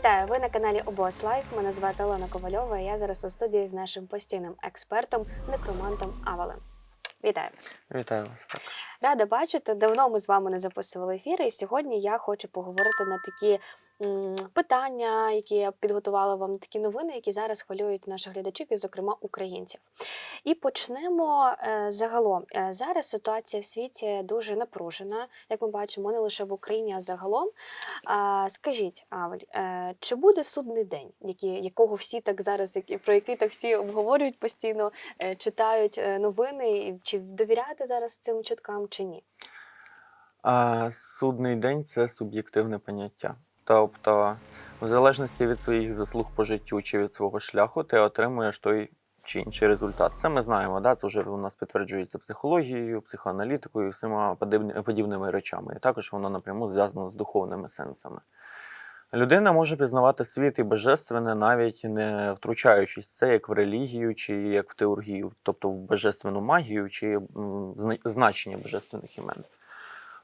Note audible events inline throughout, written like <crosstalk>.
Вітаю! Ви на каналі Обос Лайф. Мене звати Олена Ковальова. і Я зараз у студії з нашим постійним експертом, некромантом Авалем. Вітаю вас! Вітаю вас також. Рада бачити. Давно ми з вами не записували ефіри, і сьогодні я хочу поговорити на такі питання, які я підготувала вам, такі новини, які зараз хвилюють наших глядачів, і, зокрема, українців. І почнемо е, загалом. Е, зараз ситуація в світі дуже напружена, як ми бачимо, не лише в Україні, а загалом. Скажіть, Авель, е, чи буде судний день, якого всі так зараз, про який так всі обговорюють постійно, читають новини, чи довіряти зараз цим чуткам чи ні? А судний день це суб'єктивне поняття. Тобто, в залежності від своїх заслуг по життю чи від свого шляху, ти отримуєш той чи інший результат. Це ми знаємо, да? це вже у нас підтверджується психологією, психоаналітикою і всіма подібними речами. І також воно напряму зв'язано з духовними сенсами. Людина може пізнавати світ і божественне, навіть не втручаючись в це як в релігію чи як в теургію, тобто в божественну магію чи значення божественних імен.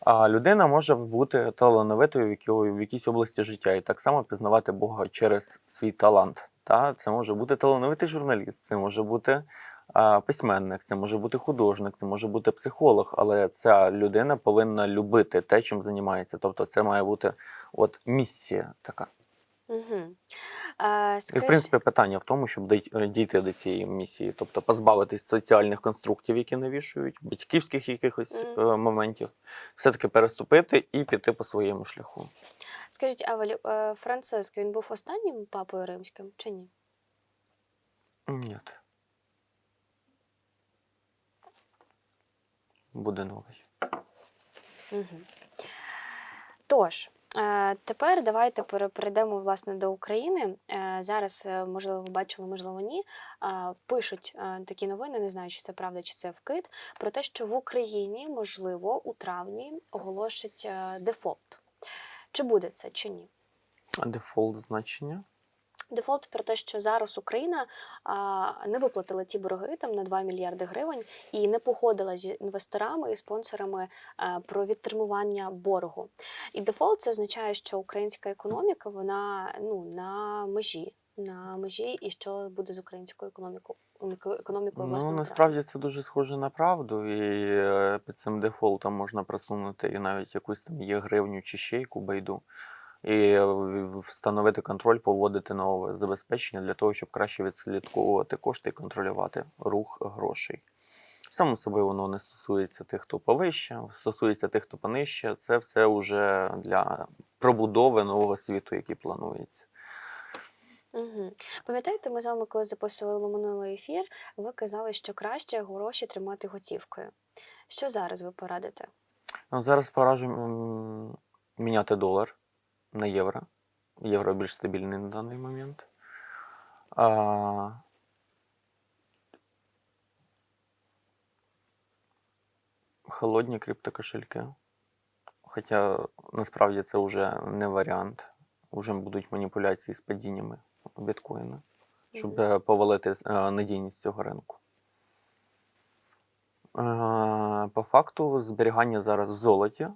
А людина може бути талановитою в, якійсь області життя і так само пізнавати Бога через свій талант. Та? Це може бути талановитий журналіст, це може бути а, письменник, це може бути художник, це може бути психолог, але ця людина повинна любити те, чим займається. Тобто це має бути от місія така. Угу. А, І, в принципі, питання в тому, щоб е, дійти до цієї місії, тобто позбавитись соціальних конструктів, які навішують, батьківських якихось е, моментів, все-таки переступити і піти по своєму шляху. Скажіть, Авель, Франциск він був останнім папою римським чи ні? Ні. Буде новий. Угу. Тож, тепер давайте перейдемо власне до України. Е, Зараз, е, можливо, ви бачили, можливо, ні. е, Пишуть е, такі новини, не знаю, чи це правда, чи це вкид, про те, що в Україні, можливо, у травні оголошать е, дефолт. Чи буде це, чи ні? Дефолт значення? Дефолт про те, що зараз Україна а, не виплатила ті борги там на 2 мільярди гривень і не погодила з інвесторами і спонсорами а, про відтермування боргу. І дефолт це означає, що українська економіка вона ну на межі. На межі, і що буде з українською економікою економікою Ну, насправді це дуже схоже на правду, і е, під цим дефолтом можна просунути і навіть якусь там є гривню чи ще яку байду, і е, встановити контроль, поводити нове забезпечення для того, щоб краще відслідковувати кошти і контролювати рух грошей. Само собою воно не стосується тих, хто повище, стосується тих, хто понижче. Це все вже для пробудови нового світу, який планується. Угу. Пам'ятаєте, ми з вами, коли записували минулий ефір, ви казали, що краще гроші тримати готівкою. Що зараз ви порадите? Ну, зараз пора ж м, міняти долар на євро. Євро більш стабільний на даний момент. А, холодні криптокошельки. Хоча насправді це вже не варіант. Уже будуть маніпуляції з падіннями біткоїна, щоб Мгм. е, повалити е, надійність цього ринку. По факту зберігання зараз в золоті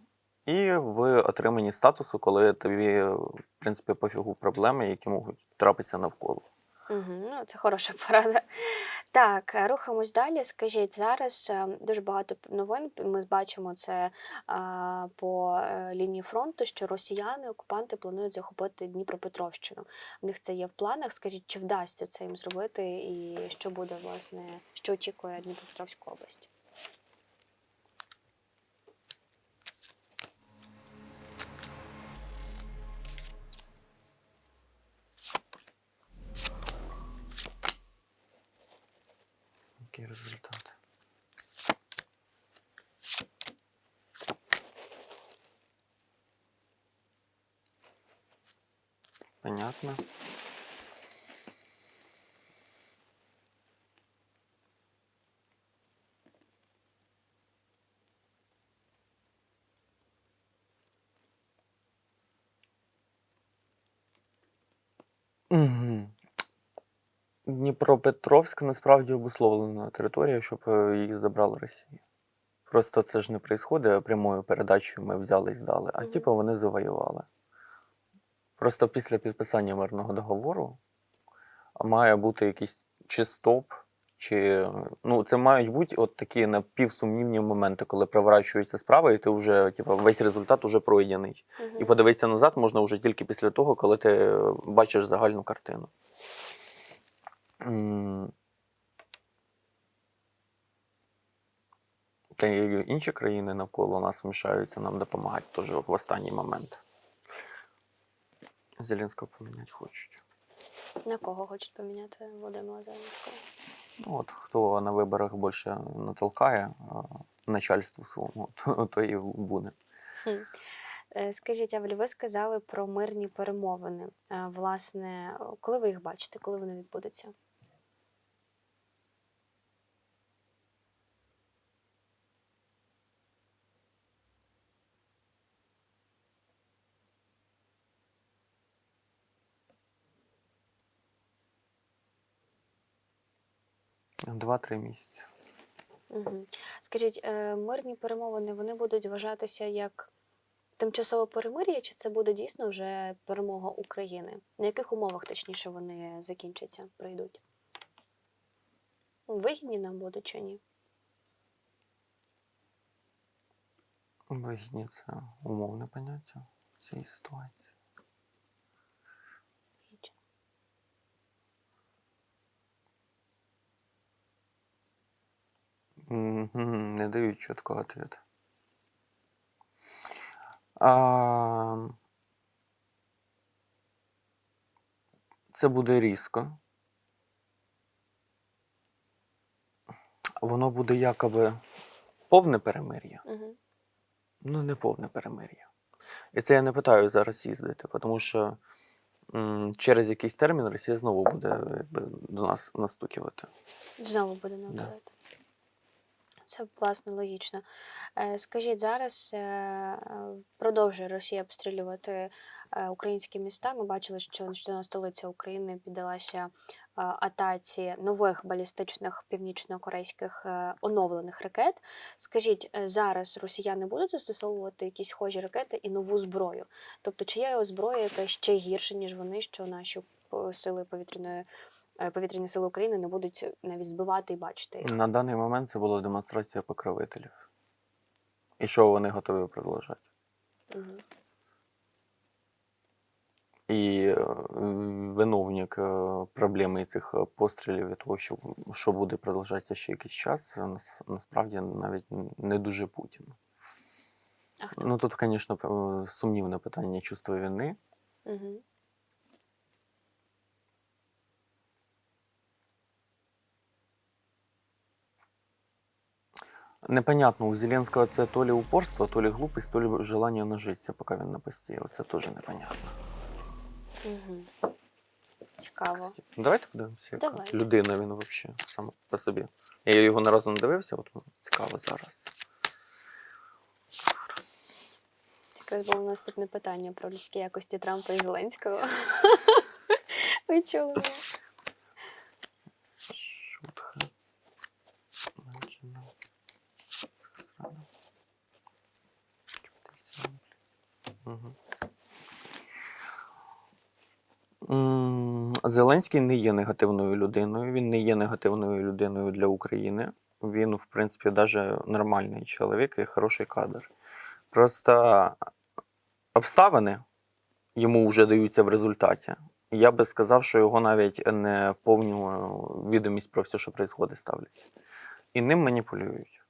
і в отриманні статусу, коли тобі, в принципі, пофігу проблеми, які можуть трапитися навколо. Угу, ну, це хороша порада. Так, рухаємось далі. Скажіть, зараз е, дуже багато новин. Ми бачимо це а, по е, лінії фронту, що росіяни, окупанти планують захопити Дніпропетровщину. В них це є в планах. Скажіть, чи вдасться це їм зробити, і що буде, власне, що очікує Дніпропетровську область? Який результат? Понятно. Угу. Дніпропетровськ насправді обусловлена територія, щоб е, її забрала Росія. Просто це ж не відбувається прямою передачею ми взяли і здали, а типу вони завоювали. Просто після підписання мирного договору має бути якийсь чи стоп, чи ну, це мають бути от такі напівсумнівні моменти, коли проворачується справа, і ти вже, типу, весь результат уже пройдений. І подивитися назад можна вже тільки після того, коли ти е, бачиш загальну картину. Та й інші країни навколо нас вмішаються нам допомагати теж в останній момент. Зеленського поміняти хочуть. На кого хочуть поміняти Володимира Зеленського? От хто на виборах більше натолкає начальству своєму, <laughs> то, то і буде. Хм. Е, Скажіть, Авель, ви сказали про мирні перемовини. Власне, коли ви їх бачите, коли вони відбудуться? Два-три місяці. Угу. Скажіть, е, мирні перемовини вони будуть вважатися як тимчасове перемир'я, чи це буде дійсно вже перемога України? На яких умовах точніше вони закінчаться, пройдуть? Вигідні нам будуть чи ні? Вигідні це умовне поняття в цій ситуації. Не дають чіткого ответа. А, це буде різко. Воно буде якоби повне перемир'я. Угу. Ну, не повне перемир'я. І це я не питаю зараз їздити, тому що м, через якийсь термін Росія знову буде якби, до нас настукувати. Знову буде наперед. Це власне логічно. Е, Скажіть, зараз е, продовжує Росія обстрілювати е, українські міста. Ми бачили, що нещодавно столиця України піддалася атаці нових балістичних північно-корейських оновлених ракет. Скажіть, зараз росіяни будуть застосовувати якісь схожі ракети і нову зброю? Тобто, чи є зброя, яка ще гірша, ніж вони, що наші сили повітряної повітряні сили України не будуть навіть збивати і бачити їх? На даний момент це була демонстрація покровителів. І що вони готові продовжати. Мгм. І е, виновник е, проблеми цих е, пострілів і того, що, що буде продовжатися ще якийсь час, насправді навіть не дуже Путін. А хто? Ну тут, звісно, сумнівне питання чувства вини. Угу. Непонятно, у Зеленського це то лі упорство, то лі глупість, то лі желання нажитися, поки він на пості. Оце теж непонятно. Угу. Цікаво. Кстати, ну, давайте подивимося, яка Давайте. людина він взагалі сам по собі. Я його не разу не дивився, от цікаво зараз. Якраз було наступне питання про людські якості Трампа і Зеленського. <laughs> Ви чули? Зеленський не є негативною людиною. Він не є негативною людиною для України. Він, в принципі, навіть нормальний чоловік і хороший кадр. Просто обставини йому вже даються в результаті. Я би сказав, що його навіть не в повну відомість про все, що відбувається, ставлять. І ним маніпулюють.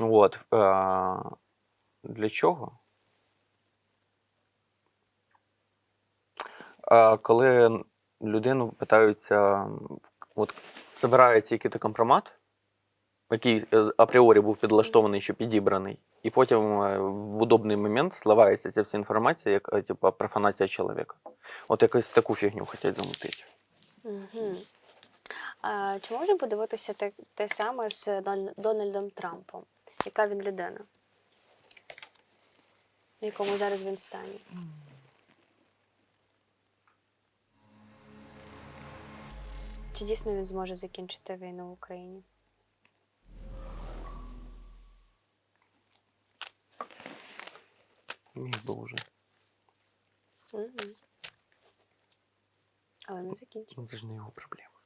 От. Е, для чого? Е, коли людину питаються, от збирається якийсь компромат, який е, апріорі був підлаштований, що підібраний, і потім е, в удобний момент сливається ця вся інформація, як е, типа профанація чоловіка. От якось таку фігню хочуть замутити. Угу. А, чи можемо подивитися те, те саме з Дональдом Трампом? Яка він людина? В якому зараз він стані? Чи дійсно він зможе закінчити війну в Україні? Міг би. Мгм. Але не закінчив, Ну, Це ж не його проблема.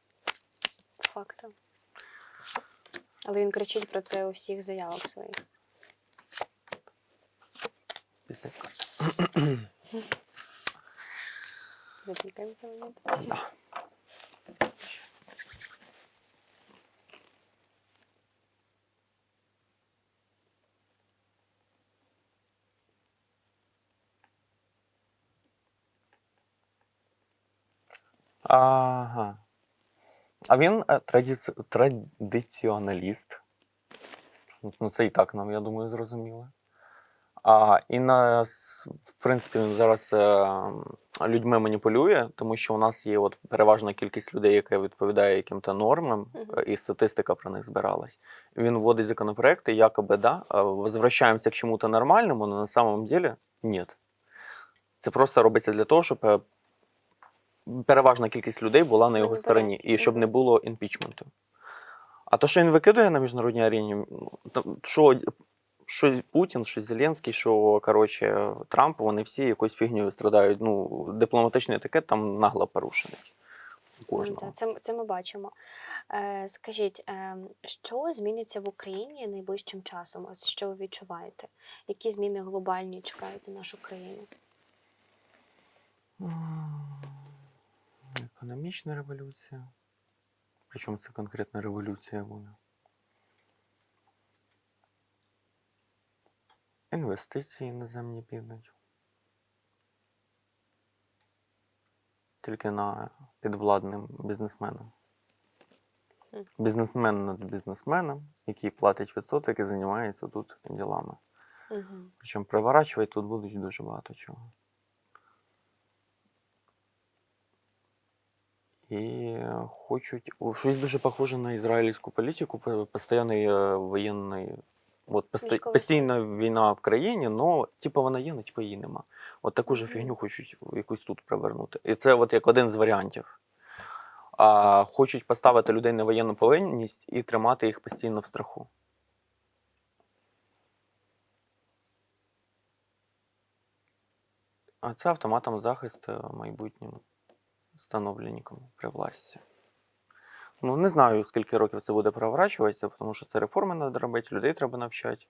факту. Але він кричить про це у всіх заявах своїх. Після карти. Запікаємо момент. Щас. Ага. А він е, традиці... традиціоналіст. Ну, це і так нам, я думаю, зрозуміло. А, і нас, в принципі, він зараз е, людьми маніпулює, тому що у нас є от переважна кількість людей, яка відповідає яким-то нормам, е, і статистика про них збиралась. Він вводить законопроекти, якоби, да, возвращаємося к чому-то нормальному, але на самом деле ні. Це просто робиться для того, щоб переважна кількість людей була на його стороні, і щоб не було імпічменту. А то, що він викидує на міжнародній арені, ну, що, що Путін, що Зеленський, що коротше, Трамп, вони всі якоюсь фігнею страдають. Ну, дипломатичний етикет там нагло порушений. Ну, кожного. це, це ми бачимо. Е, скажіть, е, що зміниться в Україні найближчим часом? Ось що ви відчуваєте? Які зміни глобальні чекають на нашу країну? Економічна революція. Причому це конкретна революція буде. Інвестиції іноземні підуть. Тільки на підвладним бізнесменам. Бізнесмен над бізнесменом, який платить відсоток і займається тут ділами. Угу. Причому приворачувати тут будуть дуже багато чого. І хочуть щось дуже похоже на ізраїльську політику, по- постійний е, воєнний. От постійна війна в країні, але типу вона є, але типу її нема. От таку ж фігню хочуть якусь тут привернути. І це от як один з варіантів. А, хочуть поставити людей на воєнну повинність і тримати їх постійно в страху. А це автоматом захист е, майбутнім становленникам при власті. Ну, не знаю, скільки років це буде проворачуватися, тому що це реформи треба робити, людей треба навчати.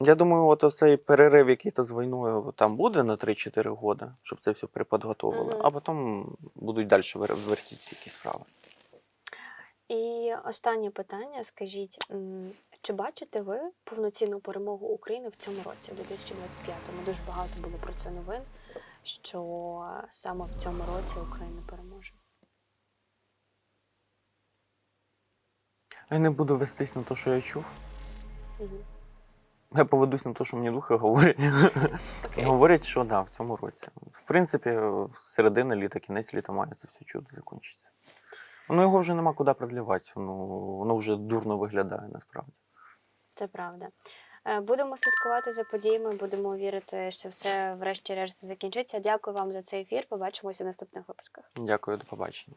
Я думаю, от цей перерив, який то з війною там буде на 3-4 роки, щоб це все приподготовили, Мгм. а потім будуть далі вертіти якісь справи. І останнє питання: скажіть, чи бачите ви повноцінну перемогу України в цьому році, в 2025-му? Дуже багато було про це новин, що саме в цьому році Україна переможе. Я не буду вестись на те, що я чув. Угу. Я поведусь на те, що мені духи говорять. Окей. Говорять, що да, в цьому році. В принципі, середина літа, кінець літа має це все чудо закінчитися. Ну, його вже нема куди продлівати. Ну, воно вже дурно виглядає насправді. Це правда. Е, Будемо слідкувати за подіями, будемо вірити, що все врешті-решт закінчиться. Дякую вам за цей ефір. Побачимося в наступних випусках. Дякую, до побачення.